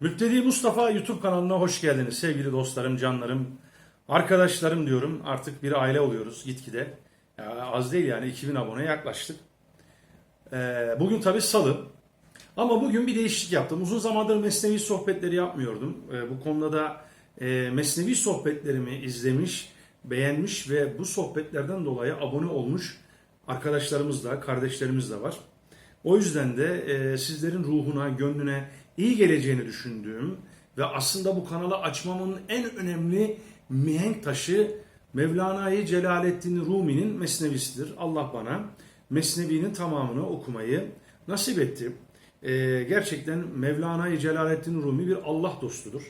Müptedi Mustafa YouTube kanalına hoş geldiniz sevgili dostlarım, canlarım, arkadaşlarım diyorum. Artık bir aile oluyoruz gitgide. Ya az değil yani 2000 abone yaklaştık. Ee, bugün tabii salı. Ama bugün bir değişiklik yaptım. Uzun zamandır Mesnevi sohbetleri yapmıyordum. Ee, bu konuda da e, Mesnevi sohbetlerimi izlemiş, beğenmiş ve bu sohbetlerden dolayı abone olmuş arkadaşlarımız da, kardeşlerimiz de var. O yüzden de e, sizlerin ruhuna, gönlüne iyi geleceğini düşündüğüm ve aslında bu kanalı açmamın en önemli mihenk taşı Mevlana-i Celaleddin Rumi'nin Mesnevisidir. Allah bana Mesnevi'nin tamamını okumayı nasip etti. E, gerçekten Mevlana-i Celaleddin Rumi bir Allah dostudur.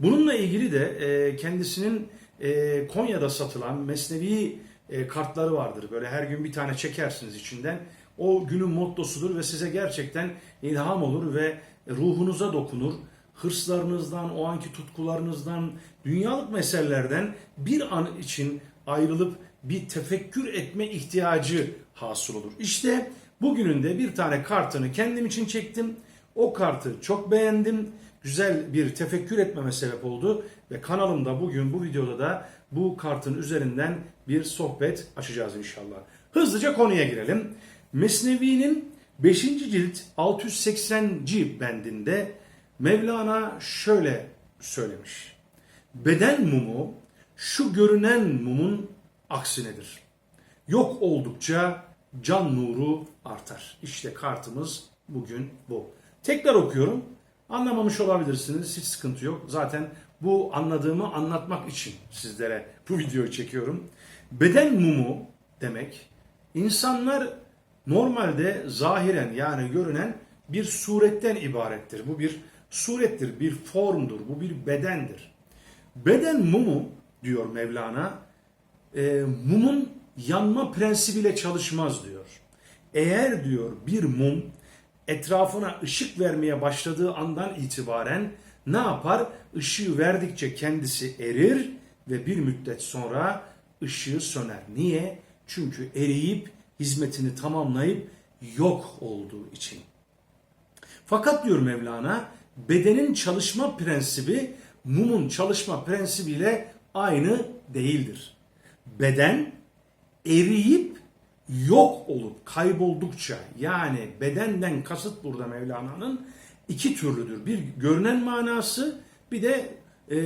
Bununla ilgili de e, kendisinin e, Konya'da satılan Mesnevi e, kartları vardır. Böyle her gün bir tane çekersiniz içinden. O günün mottosudur ve size gerçekten ilham olur ve ruhunuza dokunur. Hırslarınızdan, o anki tutkularınızdan, dünyalık meselelerden bir an için ayrılıp bir tefekkür etme ihtiyacı hasıl olur. İşte bugünün de bir tane kartını kendim için çektim. O kartı çok beğendim. Güzel bir tefekkür etmeme sebep oldu ve kanalımda bugün bu videoda da bu kartın üzerinden bir sohbet açacağız inşallah. Hızlıca konuya girelim. Mesnevi'nin 5. cilt 680. bendinde Mevlana şöyle söylemiş. Beden mumu şu görünen mumun aksinedir. Yok oldukça can nuru artar. İşte kartımız bugün bu. Tekrar okuyorum. Anlamamış olabilirsiniz. Hiç sıkıntı yok. Zaten bu anladığımı anlatmak için sizlere bu videoyu çekiyorum. Beden mumu demek insanlar normalde zahiren yani görünen bir suretten ibarettir. Bu bir surettir, bir formdur, bu bir bedendir. Beden mumu diyor Mevlana, e, mumun yanma prensibiyle çalışmaz diyor. Eğer diyor bir mum etrafına ışık vermeye başladığı andan itibaren ne yapar? Işığı verdikçe kendisi erir ve bir müddet sonra ışığı söner. Niye? Çünkü eriyip hizmetini tamamlayıp yok olduğu için. Fakat diyor Mevlana bedenin çalışma prensibi mumun çalışma prensibiyle aynı değildir. Beden eriyip yok olup kayboldukça yani bedenden kasıt burada Mevlana'nın iki türlüdür. Bir görünen manası bir de e, e,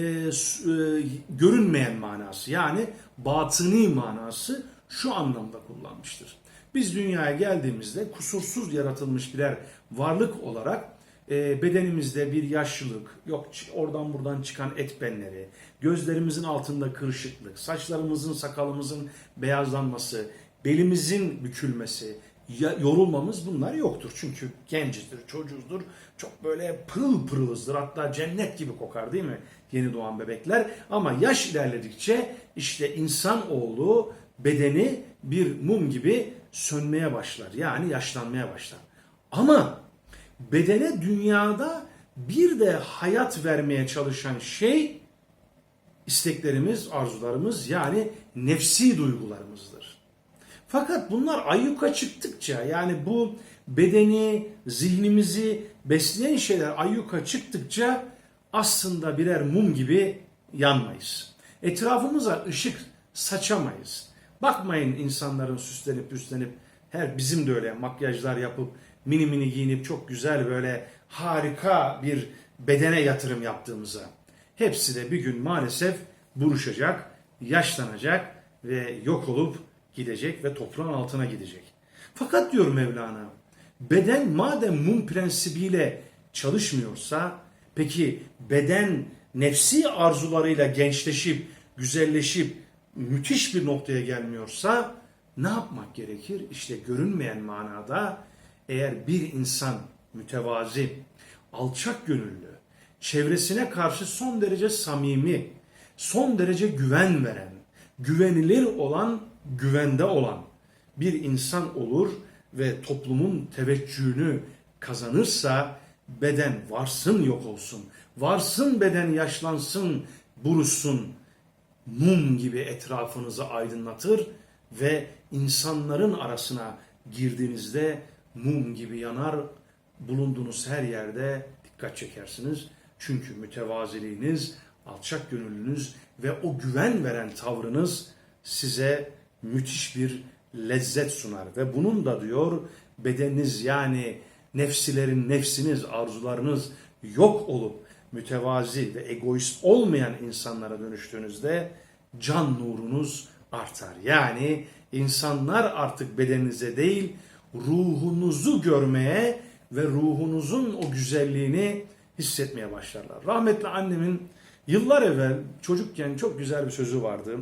görünmeyen manası yani batıni manası şu anlamda kullanmıştır. Biz dünyaya geldiğimizde kusursuz yaratılmış birer varlık olarak e, bedenimizde bir yaşlılık, yok oradan buradan çıkan et benleri, gözlerimizin altında kırışıklık, saçlarımızın, sakalımızın beyazlanması, belimizin bükülmesi, yorulmamız bunlar yoktur. Çünkü gencizdir, çocuğuzdur, çok böyle pırıl pırılızdır. Hatta cennet gibi kokar değil mi yeni doğan bebekler? Ama yaş ilerledikçe işte insan oğlu bedeni bir mum gibi sönmeye başlar. Yani yaşlanmaya başlar. Ama bedene dünyada bir de hayat vermeye çalışan şey isteklerimiz, arzularımız yani nefsi duygularımızdır. Fakat bunlar ayyuka çıktıkça yani bu bedeni, zihnimizi besleyen şeyler ayyuka çıktıkça aslında birer mum gibi yanmayız. Etrafımıza ışık saçamayız. Bakmayın insanların süslenip püslenip her bizim de öyle makyajlar yapıp mini mini giyinip çok güzel böyle harika bir bedene yatırım yaptığımıza. Hepsi de bir gün maalesef buruşacak, yaşlanacak ve yok olup gidecek ve toprağın altına gidecek. Fakat diyor Mevlana, beden madem mum prensibiyle çalışmıyorsa, peki beden nefsi arzularıyla gençleşip, güzelleşip, müthiş bir noktaya gelmiyorsa ne yapmak gerekir? İşte görünmeyen manada eğer bir insan mütevazi, alçak gönüllü, çevresine karşı son derece samimi, son derece güven veren, güvenilir olan, güvende olan bir insan olur ve toplumun teveccühünü kazanırsa beden varsın yok olsun. Varsın beden yaşlansın, buruşsun. Mum gibi etrafınızı aydınlatır ve insanların arasına girdiğinizde mum gibi yanar bulunduğunuz her yerde dikkat çekersiniz. Çünkü mütevaziliğiniz, alçak gönüllünüz ve o güven veren tavrınız size müthiş bir lezzet sunar. Ve bunun da diyor bedeniniz yani nefsilerin nefsiniz, arzularınız yok olup mütevazi ve egoist olmayan insanlara dönüştüğünüzde can nurunuz artar. Yani insanlar artık bedeninize değil ruhunuzu görmeye ve ruhunuzun o güzelliğini hissetmeye başlarlar. Rahmetli annemin yıllar evvel çocukken çok güzel bir sözü vardı.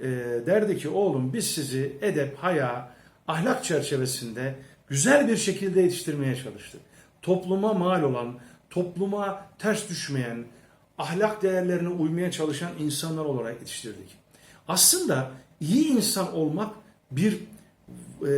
Ee, derdi ki oğlum biz sizi edep, haya, ahlak çerçevesinde güzel bir şekilde yetiştirmeye çalıştık. Topluma mal olan, topluma ters düşmeyen, ahlak değerlerine uymaya çalışan insanlar olarak yetiştirdik. Aslında iyi insan olmak bir e,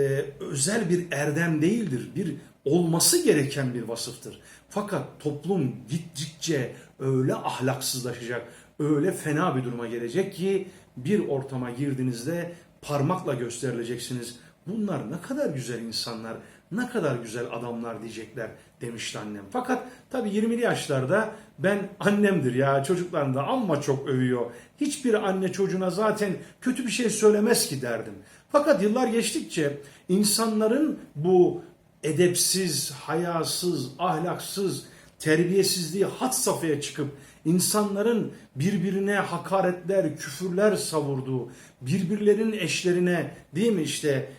özel bir erdem değildir. Bir olması gereken bir vasıftır. Fakat toplum gittikçe öyle ahlaksızlaşacak, öyle fena bir duruma gelecek ki bir ortama girdiğinizde parmakla gösterileceksiniz. Bunlar ne kadar güzel insanlar, ne kadar güzel adamlar diyecekler demişti annem. Fakat tabii 20'li yaşlarda ben annemdir ya çocuklarını da amma çok övüyor. Hiçbir anne çocuğuna zaten kötü bir şey söylemez ki derdim. Fakat yıllar geçtikçe insanların bu edepsiz, hayasız, ahlaksız, terbiyesizliği had safhaya çıkıp insanların birbirine hakaretler, küfürler savurduğu, birbirlerinin eşlerine değil mi işte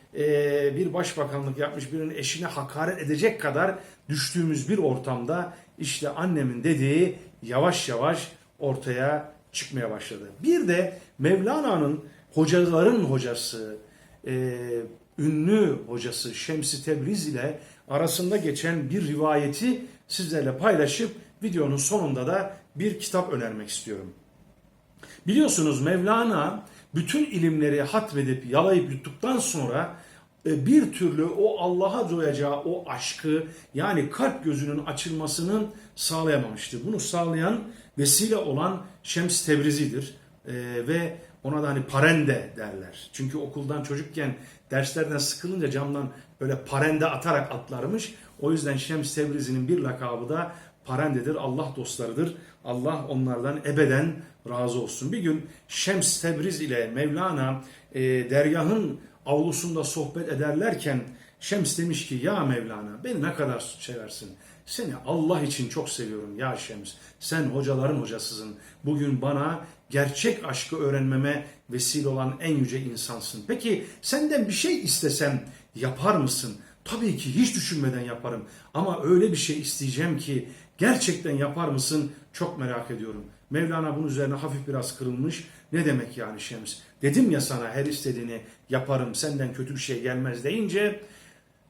bir başbakanlık yapmış birinin eşine hakaret edecek kadar düştüğümüz bir ortamda işte annemin dediği yavaş yavaş ortaya çıkmaya başladı. Bir de Mevlana'nın hocaların hocası, e, ünlü hocası Şems-i Tebriz ile arasında geçen bir rivayeti sizlerle paylaşıp videonun sonunda da bir kitap önermek istiyorum. Biliyorsunuz Mevlana bütün ilimleri hatmedip yalayıp yuttuktan sonra bir türlü o Allah'a doyacağı o aşkı yani kalp gözünün açılmasının sağlayamamıştı. Bunu sağlayan vesile olan Şems Tebrizi'dir. E, ve ona da hani parende derler. Çünkü okuldan çocukken derslerden sıkılınca camdan böyle parende atarak atlarmış. O yüzden Şems Tebrizi'nin bir lakabı da parendedir. Allah dostlarıdır. Allah onlardan ebeden razı olsun. Bir gün Şems Tebriz ile Mevlana e, dergahın avlusunda sohbet ederlerken Şems demiş ki ya Mevlana beni ne kadar seversin. Seni Allah için çok seviyorum ya Şems. Sen hocaların hocasısın. Bugün bana gerçek aşkı öğrenmeme vesile olan en yüce insansın. Peki senden bir şey istesem yapar mısın? Tabii ki hiç düşünmeden yaparım. Ama öyle bir şey isteyeceğim ki gerçekten yapar mısın? Çok merak ediyorum. Mevlana bunun üzerine hafif biraz kırılmış. Ne demek yani Şems? Dedim ya sana her istediğini yaparım senden kötü bir şey gelmez deyince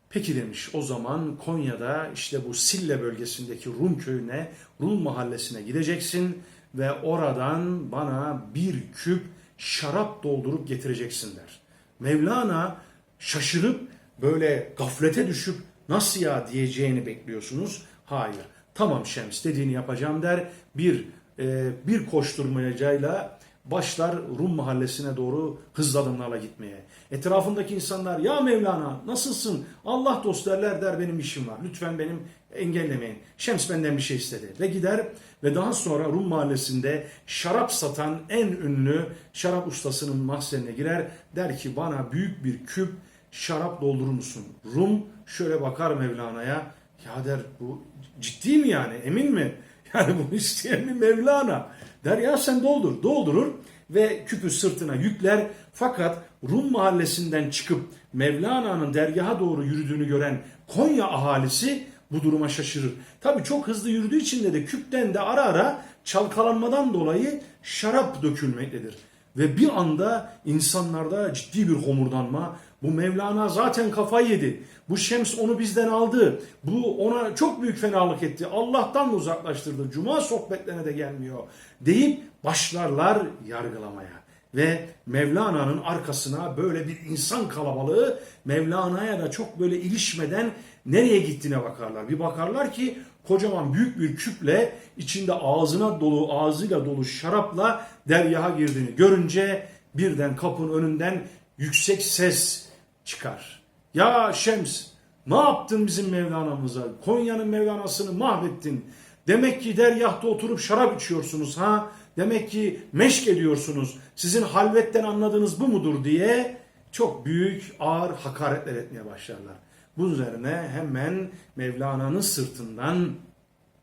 Peki demiş o zaman Konya'da işte bu Sille bölgesindeki Rum köyüne, Rum mahallesine gideceksin ve oradan bana bir küp şarap doldurup getireceksin der. Mevlana şaşırıp böyle gaflete düşüp nasıl ya diyeceğini bekliyorsunuz. Hayır. Tamam Şems dediğini yapacağım der. Bir e, bir koşturmacayla başlar Rum mahallesine doğru hızlı adımlarla gitmeye. Etrafındaki insanlar ya Mevlana nasılsın Allah dost derler der benim işim var lütfen benim engellemeyin. Şems benden bir şey istedi ve gider ve daha sonra Rum mahallesinde şarap satan en ünlü şarap ustasının mahzenine girer der ki bana büyük bir küp şarap doldurur musun? Rum şöyle bakar Mevlana'ya ya der bu ciddi mi yani emin mi? Yani bunu isteyen mi Mevlana? Der ya sen doldur. Doldurur ve küpü sırtına yükler. Fakat Rum mahallesinden çıkıp Mevlana'nın dergaha doğru yürüdüğünü gören Konya ahalisi bu duruma şaşırır. Tabii çok hızlı yürüdüğü için de, de küpten de ara ara çalkalanmadan dolayı şarap dökülmektedir. Ve bir anda insanlarda ciddi bir homurdanma. Bu Mevlana zaten kafayı yedi. Bu Şems onu bizden aldı. Bu ona çok büyük fenalık etti. Allah'tan uzaklaştırdı. Cuma sohbetlerine de gelmiyor. Deyip başlarlar yargılamaya. Ve Mevlana'nın arkasına böyle bir insan kalabalığı Mevlana'ya da çok böyle ilişmeden nereye gittiğine bakarlar. Bir bakarlar ki kocaman büyük bir küple içinde ağzına dolu ağzıyla dolu şarapla deryaha girdiğini görünce birden kapının önünden yüksek ses çıkar. Ya Şems ne yaptın bizim Mevlana'mıza? Konya'nın Mevlana'sını mahvettin. Demek ki dergahta oturup şarap içiyorsunuz ha? Demek ki meşk ediyorsunuz. Sizin halvetten anladığınız bu mudur diye çok büyük ağır hakaretler etmeye başlarlar. Bunun üzerine hemen Mevlana'nın sırtından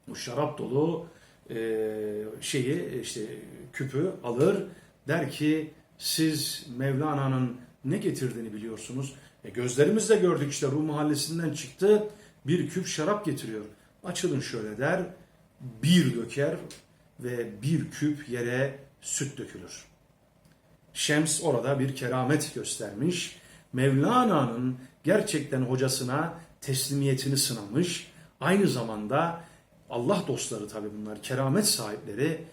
bu şarap dolu e, şeyi işte küpü alır der ki siz Mevlana'nın ne getirdiğini biliyorsunuz. E, gözlerimizle gördük işte Rum mahallesinden çıktı bir küp şarap getiriyor. Açılın şöyle der bir döker ve bir küp yere süt dökülür. Şems orada bir keramet göstermiş. Mevlana'nın gerçekten hocasına teslimiyetini sınamış. Aynı zamanda Allah dostları tabi bunlar keramet sahipleri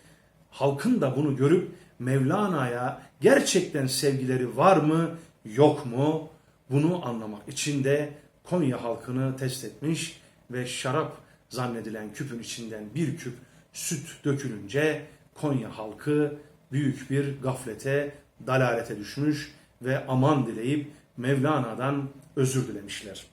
halkın da bunu görüp Mevlana'ya gerçekten sevgileri var mı yok mu bunu anlamak için de Konya halkını test etmiş ve şarap zannedilen küpün içinden bir küp süt dökülünce Konya halkı büyük bir gaflete, dalalete düşmüş ve aman dileyip Mevlana'dan özür dilemişler.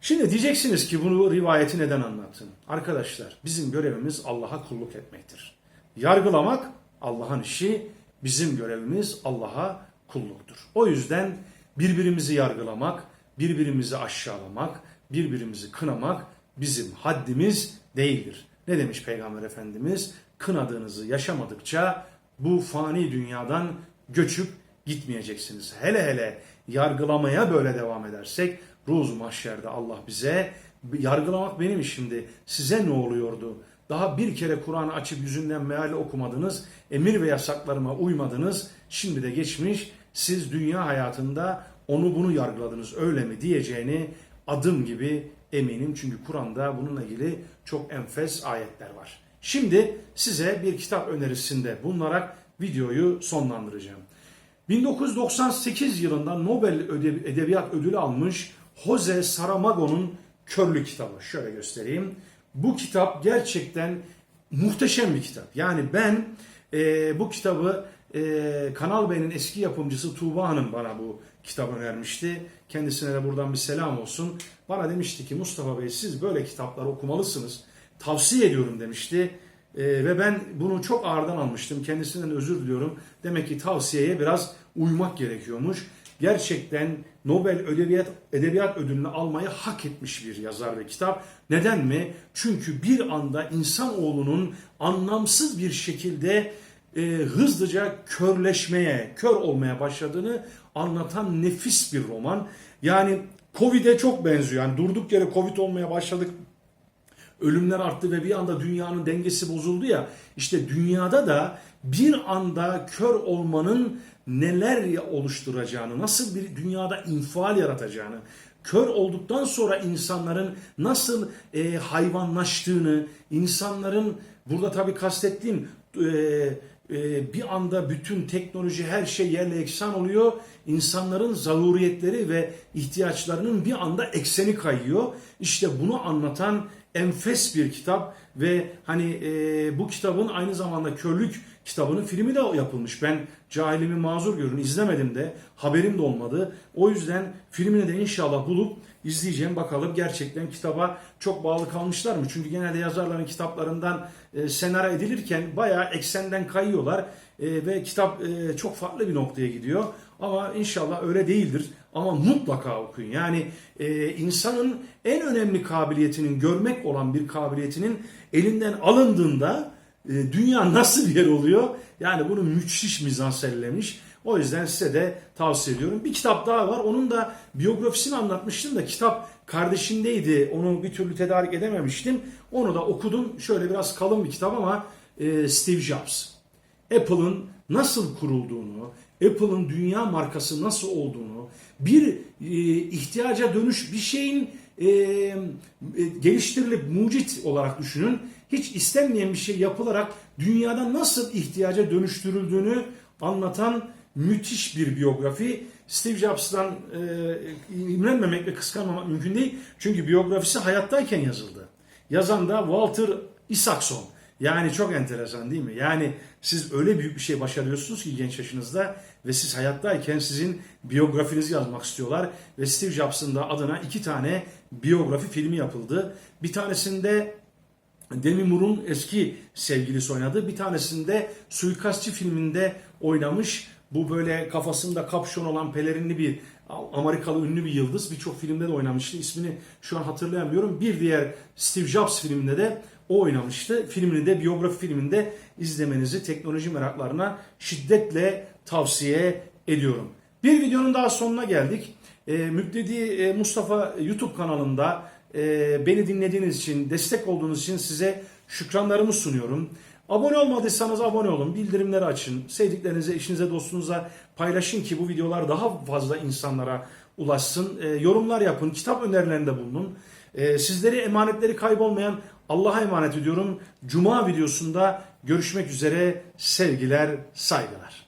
Şimdi diyeceksiniz ki bunu rivayeti neden anlattın? Arkadaşlar bizim görevimiz Allah'a kulluk etmektir. Yargılamak Allah'ın işi, bizim görevimiz Allah'a kulluktur. O yüzden birbirimizi yargılamak, birbirimizi aşağılamak, birbirimizi kınamak bizim haddimiz değildir. Ne demiş Peygamber Efendimiz? Kınadığınızı yaşamadıkça bu fani dünyadan göçüp gitmeyeceksiniz. Hele hele yargılamaya böyle devam edersek Ruz mahşerde Allah bize yargılamak benim işimdi. Size ne oluyordu? Daha bir kere Kur'an'ı açıp yüzünden meali okumadınız. Emir ve yasaklarıma uymadınız. Şimdi de geçmiş. Siz dünya hayatında onu bunu yargıladınız öyle mi diyeceğini adım gibi eminim. Çünkü Kur'an'da bununla ilgili çok enfes ayetler var. Şimdi size bir kitap önerisinde bulunarak videoyu sonlandıracağım. 1998 yılında Nobel Edebiyat Ödülü almış Jose Saramago'nun Körlü kitabı. Şöyle göstereyim. Bu kitap gerçekten muhteşem bir kitap. Yani ben e, bu kitabı e, Kanal Bey'in eski yapımcısı Tuğba Hanım bana bu kitabı vermişti. Kendisine de buradan bir selam olsun. Bana demişti ki Mustafa Bey siz böyle kitaplar okumalısınız. Tavsiye ediyorum demişti. E, ve ben bunu çok ağırdan almıştım. Kendisinden özür diliyorum. Demek ki tavsiyeye biraz uymak gerekiyormuş. Gerçekten Nobel Edebiyat, Edebiyat Ödülünü almayı hak etmiş bir yazar ve kitap. Neden mi? Çünkü bir anda insanoğlunun anlamsız bir şekilde e, hızlıca körleşmeye, kör olmaya başladığını anlatan nefis bir roman. Yani Covid'e çok benziyor. Yani durduk yere Covid olmaya başladık. Ölümler arttı ve bir anda dünyanın dengesi bozuldu ya. İşte dünyada da bir anda kör olmanın neler oluşturacağını, nasıl bir dünyada infial yaratacağını, kör olduktan sonra insanların nasıl e, hayvanlaştığını, insanların burada tabii kastettiğim e, e, bir anda bütün teknoloji her şey yerle eksan oluyor. İnsanların zaruriyetleri ve ihtiyaçlarının bir anda ekseni kayıyor. İşte bunu anlatan enfes bir kitap ve hani e, bu kitabın aynı zamanda körlük kitabının filmi de yapılmış. Ben cahilimi mazur görün izlemedim de haberim de olmadı. O yüzden filmini de inşallah bulup izleyeceğim bakalım gerçekten kitaba çok bağlı kalmışlar mı? Çünkü genelde yazarların kitaplarından e, senaryo edilirken bayağı eksenden kayıyorlar e, ve kitap e, çok farklı bir noktaya gidiyor. Ama inşallah öyle değildir. Ama mutlaka okuyun. Yani e, insanın en önemli kabiliyetinin görmek olan bir kabiliyetinin elinden alındığında e, dünya nasıl bir yer oluyor? Yani bunu müthiş mizansellemiş. O yüzden size de tavsiye ediyorum. Bir kitap daha var. Onun da biyografisini anlatmıştım da kitap kardeşindeydi. Onu bir türlü tedarik edememiştim. Onu da okudum. Şöyle biraz kalın bir kitap ama e, Steve Jobs. Apple'ın nasıl kurulduğunu, Apple'ın dünya markası nasıl olduğunu, bir e, ihtiyaca dönüş bir şeyin e, e, geliştirilip mucit olarak düşünün. Hiç istenmeyen bir şey yapılarak dünyada nasıl ihtiyaca dönüştürüldüğünü anlatan müthiş bir biyografi. Steve Jobs'tan e, imrenmemek ve kıskanmamak mümkün değil. Çünkü biyografisi hayattayken yazıldı. Yazan da Walter Isaacson. Yani çok enteresan değil mi? Yani siz öyle büyük bir şey başarıyorsunuz ki genç yaşınızda ve siz hayattayken sizin biyografinizi yazmak istiyorlar. Ve Steve Jobs'ın da adına iki tane biyografi filmi yapıldı. Bir tanesinde Demi Moore'un eski sevgilisi oynadı. Bir tanesinde Suikastçı filminde oynamış. Bu böyle kafasında kapşon olan pelerinli bir Amerikalı ünlü bir yıldız. Birçok filmde de oynamıştı. İsmini şu an hatırlayamıyorum. Bir diğer Steve Jobs filminde de o oynamıştı. Filmini de biyografi filminde izlemenizi teknoloji meraklarına şiddetle tavsiye ediyorum. Bir videonun daha sonuna geldik. E, Müptedi Mustafa YouTube kanalında e, beni dinlediğiniz için, destek olduğunuz için size şükranlarımı sunuyorum. Abone olmadıysanız abone olun, bildirimleri açın, sevdiklerinize, eşinize, dostunuza paylaşın ki bu videolar daha fazla insanlara ulaşsın. E, yorumlar yapın, kitap önerilerinde bulunun. E, sizleri emanetleri kaybolmayan Allah'a emanet ediyorum. Cuma videosunda görüşmek üzere. Sevgiler, saygılar.